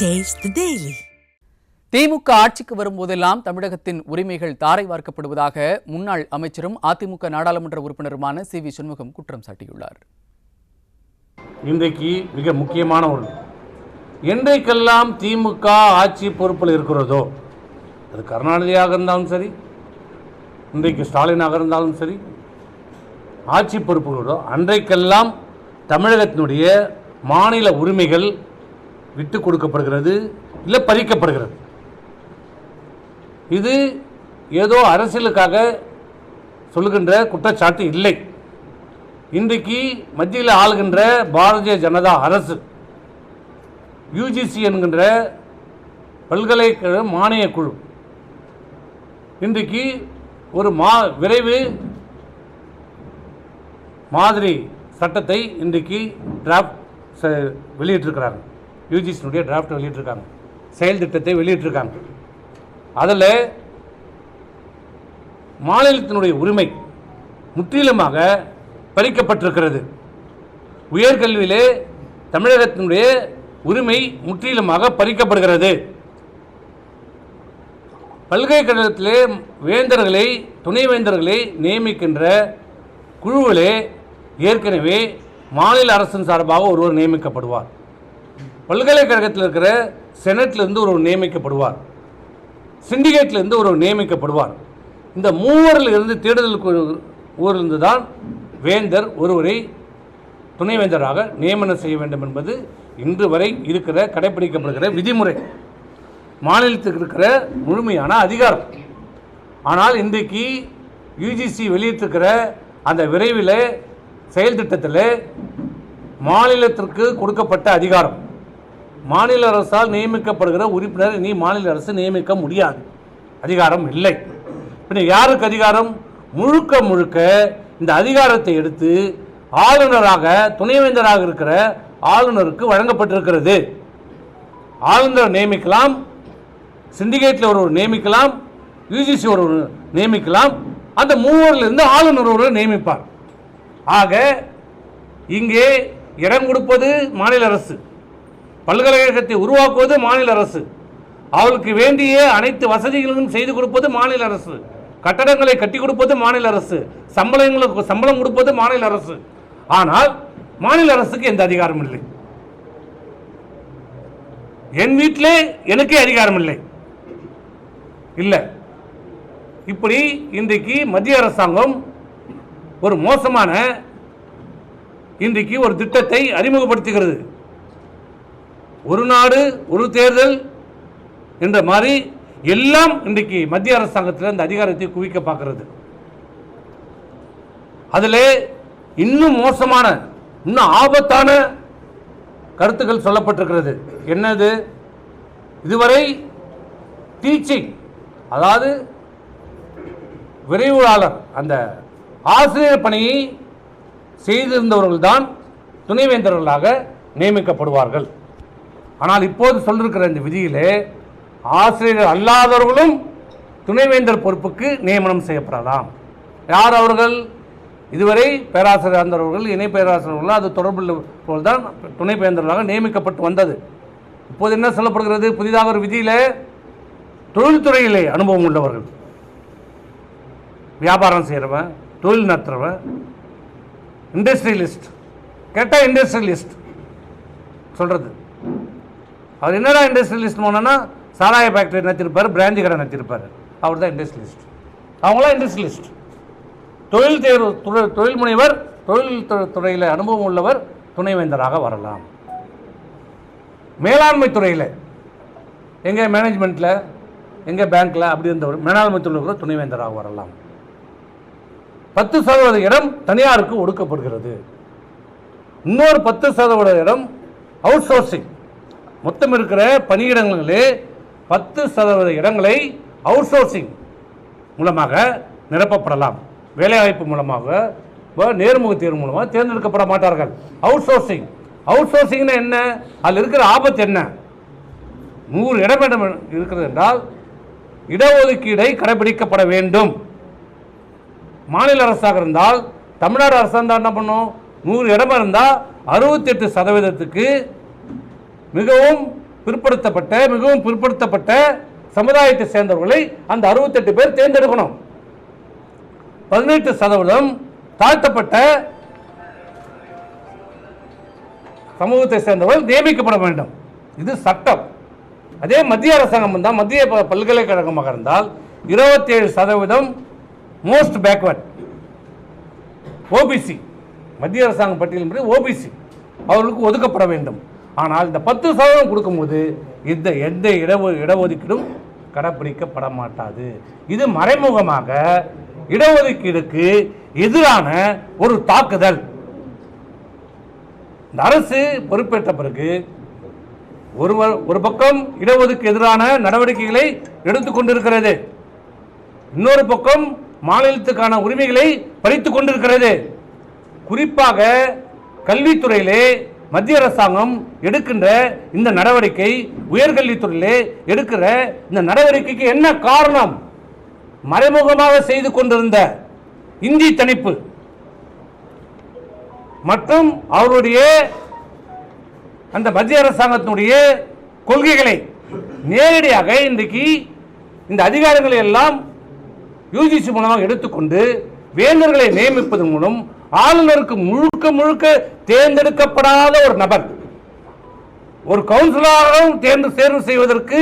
The Daily. திமுக ஆட்சிக்கு வரும்போதெல்லாம் தமிழகத்தின் உரிமைகள் தாரை வார்க்கப்படுவதாக முன்னாள் அமைச்சரும் அதிமுக நாடாளுமன்ற உறுப்பினருமான சி வி சண்முகம் குற்றம் சாட்டியுள்ளார் இன்றைக்கு மிக முக்கியமான ஒன்று என்றைக்கெல்லாம் திமுக ஆட்சி பொறுப்பில் இருக்கிறதோ அது கருணாநிதியாக இருந்தாலும் சரி இன்றைக்கு ஸ்டாலினாக இருந்தாலும் சரி ஆட்சி பொறுப்புகளோ அன்றைக்கெல்லாம் தமிழகத்தினுடைய மாநில உரிமைகள் விட்டு கொடுக்கப்படுகிறது இல்லை பறிக்கப்படுகிறது. இது ஏதோ அரசியலுக்காக சொல்லுகின்ற குற்றச்சாட்டு இல்லை. இன்றைக்கு மத்தியில் ஆளுகின்ற பாரதிய ஜனதா அரசு யூஜிசி என்கின்ற பல்கலைக்கழக மானிய குழு இன்றைக்கு ஒரு மா விரைவு மாதிரி சட்டத்தை இன்றைக்கு டிராஃப்ட் வெளியிட்டிருக்கிறாங்க யூஜிசினுடைய டிராஃப்ட் வெளியிட்டிருக்காங்க. செயல் திட்டத்தை வெளியிட்டிருக்காங்க. அதில் மாநிலத்தினுடைய உரிமை முற்றிலுமாக பறிக்கப்பட்டிருக்கிறது. உயர்கல்வியிலே தமிழகத்தினுடைய உரிமை முற்றிலுமாக பறிக்கப்படுகிறது. பல்கலைக்கழகத்திலே வேந்தர்களை துணைவேந்தர்களை நியமிக்கின்ற குழுவிலே ஏற்கனவே மாநில அரசின் சார்பாக ஒருவர் நியமிக்கப்படுவார். பல்கலைக்கழகத்தில் இருக்கிற செனட்லேருந்து ஒருவர் நியமிக்கப்படுவார். சிண்டிகேட்லேருந்து ஒருவர் நியமிக்கப்படுவார். இந்த மூவரில் இருந்து தேடுதலுக்கு ஊரிலிருந்து தான் வேந்தர் ஒருவரை துணைவேந்தராக நியமனம் செய்ய வேண்டும் என்பது இன்று வரை இருக்கிற கடைபிடிக்கப்படுகிற விதிமுறை. மாநிலத்துக்கு இருக்கிற முழுமையான அதிகாரம். ஆனால் இன்றைக்கு யூஜிசி வெளியிட்டிருக்கிற அந்த விரைவில் செயல் திட்டத்தில் மாநிலத்திற்கு கொடுக்கப்பட்ட அதிகாரம். மாநில அரசால் நியமிக்கப்படுகிற உறுப்பினர் இனி மாநில அரசு நியமிக்க முடியாது. அதிகாரம் இல்லை. பின்ன யாருக்கு அதிகாரம்? முழுக்க முழுக்க இந்த அதிகாரத்தை எடுத்து ஆளுநராக துணைவேந்தராக இருக்கிற ஆளுநருக்கு வழங்கப்பட்டிருக்கிறது. ஆளுநர் நியமிக்கலாம் சிண்டிகேட்டில் ஒருவர் நியமிக்கலாம் யூஜிசி ஒருவர் நியமிக்கலாம் அந்த மூவரிலிருந்து ஆளுநர் ஒருவர் நியமிப்பார். ஆக இங்கே இடம் கொடுப்பது மாநில அரசு. பல்கலைக்கழகத்தை உருவாக்குவது மாநில அரசு. அவளுக்கு வேண்டிய அனைத்து வசதிகளும் செய்து கொடுப்பது மாநில அரசு. கட்டடங்களை கட்டி கொடுப்பது மாநில அரசு. சம்பளங்களுக்கு சம்பளம் கொடுப்பது மாநில அரசு. ஆனால் மாநில அரசுக்கு எந்த அதிகாரம் இல்லை. என் வீட்டிலே எனக்கே அதிகாரம் இல்லை. இல்லை. இப்படி இன்றைக்கு மத்திய அரசாங்கம் ஒரு மோசமான இன்றைக்கு ஒரு திட்டத்தை அறிமுகப்படுத்துகிறது. ஒரு நாடு ஒரு தேர்தல் என்ற மாதிரி எல்லாம் இன்றைக்கு மத்திய அரசாங்கத்தில் இந்த அதிகாரத்தை குவிக்க பார்க்கறது. அதில் இன்னும் மோசமான இன்னும் ஆபத்தான கருத்துக்கள் சொல்லப்பட்டிருக்கிறது. என்னது? இதுவரை டீச்சிங் அதாவது விரைவாளர் அந்த ஆசிரியர் பணியை செய்திருந்தவர்கள்தான் துணைவேந்தர்களாக நியமிக்கப்படுவார்கள். ஆனால் இப்போது சொல்லிருக்கிற இந்த விதியிலே ஆசிரியர் அல்லாதவர்களும் துணைவேந்தர் பொறுப்புக்கு நியமனம் செய்யப்படலாம். யார் அவர்கள்? இதுவரை பேராசிரியர் அந்தவர்கள் இணை பேராசிரியர்கள் அது தொடர்புள்ள போல்தான் துணை பேந்தர்களாக நியமிக்கப்பட்டு வந்தது. இப்போது என்ன சொல்லப்படுகிறது? புதிதாக ஒரு விதியில் தொழில்துறையிலே அனுபவம் உள்ளவர்கள். வியாபாரம் செய்கிறவன் தொழில் நடத்துகிறவன் இண்டஸ்ட்ரியலிஸ்ட். கேட்டால் இண்டஸ்ட்ரியலிஸ்ட் சொல்கிறது அவர் என்னடா இண்டஸ்ட்ரியலிஸ்ட் போனோன்னா சாராய ஃபேக்டரி நடத்திருப்பார் பிராஞ்சு கடை நடத்திருப்பார் அவர் தான் இண்டஸ்ட்ரியலிஸ்ட் அவங்களாம் இண்டஸ்ட்ரியலிஸ்ட் தொழில் தேர்வு துறை தொழில் முனைவர் தொழில் துறையில் அனுபவம் உள்ளவர் துணைவேந்தராக வரலாம். மேலாண்மை துறையில் எங்கே மேனேஜ்மெண்ட்டில் எங்கே பேங்க்கில் அப்படி இருந்தவர் மேலாண்மை துறையில் கூட துணைவேந்தராக வரலாம். பத்து சதவீத இடம் தனியாருக்கு ஒடுக்கப்படுகிறது. இன்னொரு பத்து சதவீத இடம் அவுட் சோர்சிங் மொத்தம் இருக்கிற பணியிடங்களிலே பத்து சதவீத இடங்களை அவுட் சோர்சிங் மூலமாக நிரப்பப்படலாம். வேலைவாய்ப்பு மூலமாக நேர்முக தேர்வு மூலமாக தேர்ந்தெடுக்கப்பட மாட்டார்கள். அவுட் சோர்சிங் அவுட் சோர்சிங்னா என்ன? அதில் இருக்கிற ஆபத்து என்ன? நூறு இடம் இடம் இருக்கிறது என்றால் இடஒதுக்கீடை கடைபிடிக்கப்பட வேண்டும். மாநில அரசாக இருந்தால் தமிழ்நாடு அரசாங்கம் என்ன பண்ணும்? நூறு இடமா இருந்தால் அறுபத்தெட்டு சதவீதத்துக்கு மிகவும் பிற்படுத்தப்பட்ட மிகவும் பிற்படுத்தப்பட்ட சமுதாயத்தை சேர்ந்தவர்களை அந்த அறுபத்தெட்டு பேர் தேர்ந்தெடுக்கணும். பதினெட்டு சதவீதம் தாழ்த்தப்பட்ட சமூகத்தை சேர்ந்தவர்கள் நியமிக்கப்பட வேண்டும். இது சட்டம். அதே மத்திய அரசாங்கம் தான் மத்திய பல்கலைக்கழகமாக இருந்தால் இருபத்தேழு சதவீதம் மோஸ்ட் பேக்வர்ட் ஓபிசி மத்திய அரசாங்க பட்டியலின்படி ஓபிசி அவர்களுக்கு ஒதுக்கப்பட வேண்டும். ஆனால் இந்த பத்து சதவீதம் கொடுக்கும்போது இந்த எந்த இடஒ இடஒதுக்கீடும் கடைப்பிடிக்கப்பட மாட்டாது இது மறைமுகமாக இடஒதுக்கீடுக்கு எதிரான ஒரு தாக்குதல். இந்த அரசு பொறுப்பேற்ற பிறகு ஒருவர் ஒரு பக்கம் இடஒதுக்கு எதிரான நடவடிக்கைகளை எடுத்துக் கொண்டிருக்கிறது. இன்னொரு பக்கம் மாநிலத்துக்கான உரிமைகளை பறித்துக் கொண்டிருக்கிறது. குறிப்பாக கல்வித்துறையிலே மத்திய அரசாங்கம் எடுக்கின்ற இந்த நடவடிக்கை உயர்கல்வித்துறையிலே எடுக்கிற இந்த நடவடிக்கைக்கு என்ன காரணம்? மறைமுகமாக செய்து கொண்டிருந்த இந்தி தணிப்பு மற்றும் அவருடைய அந்த மத்திய அரசாங்கத்தினுடைய கொள்கைகளை நேரடியாக இன்றைக்கு இந்த அதிகாரங்களை எல்லாம் யூஜிசி மூலமாக எடுத்துக்கொண்டு வேந்தர்களை நியமிப்பதன் மூலம் ஆளுநருக்கு முழுக்க முழுக்க தேர்ந்தெடுக்கப்படாத ஒரு நபர் ஒரு கவுன்சிலராகவும் தேர்ந்து தேர்வு செய்வதற்கு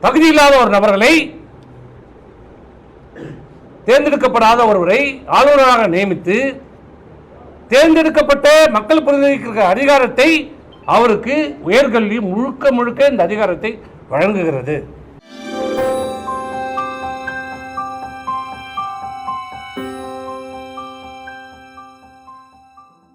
தகுதி இல்லாத ஒரு நபர்களை தேர்ந்தெடுக்கப்படாத ஒருவரை ஆளுநராக நியமித்து தேர்ந்தெடுக்கப்பட்ட மக்கள் பிரதிநிதிக்கு அதிகாரத்தை அவருக்கு உயர்கல்வி முழுக்க முழுக்க இந்த அதிகாரத்தை வழங்குகிறது.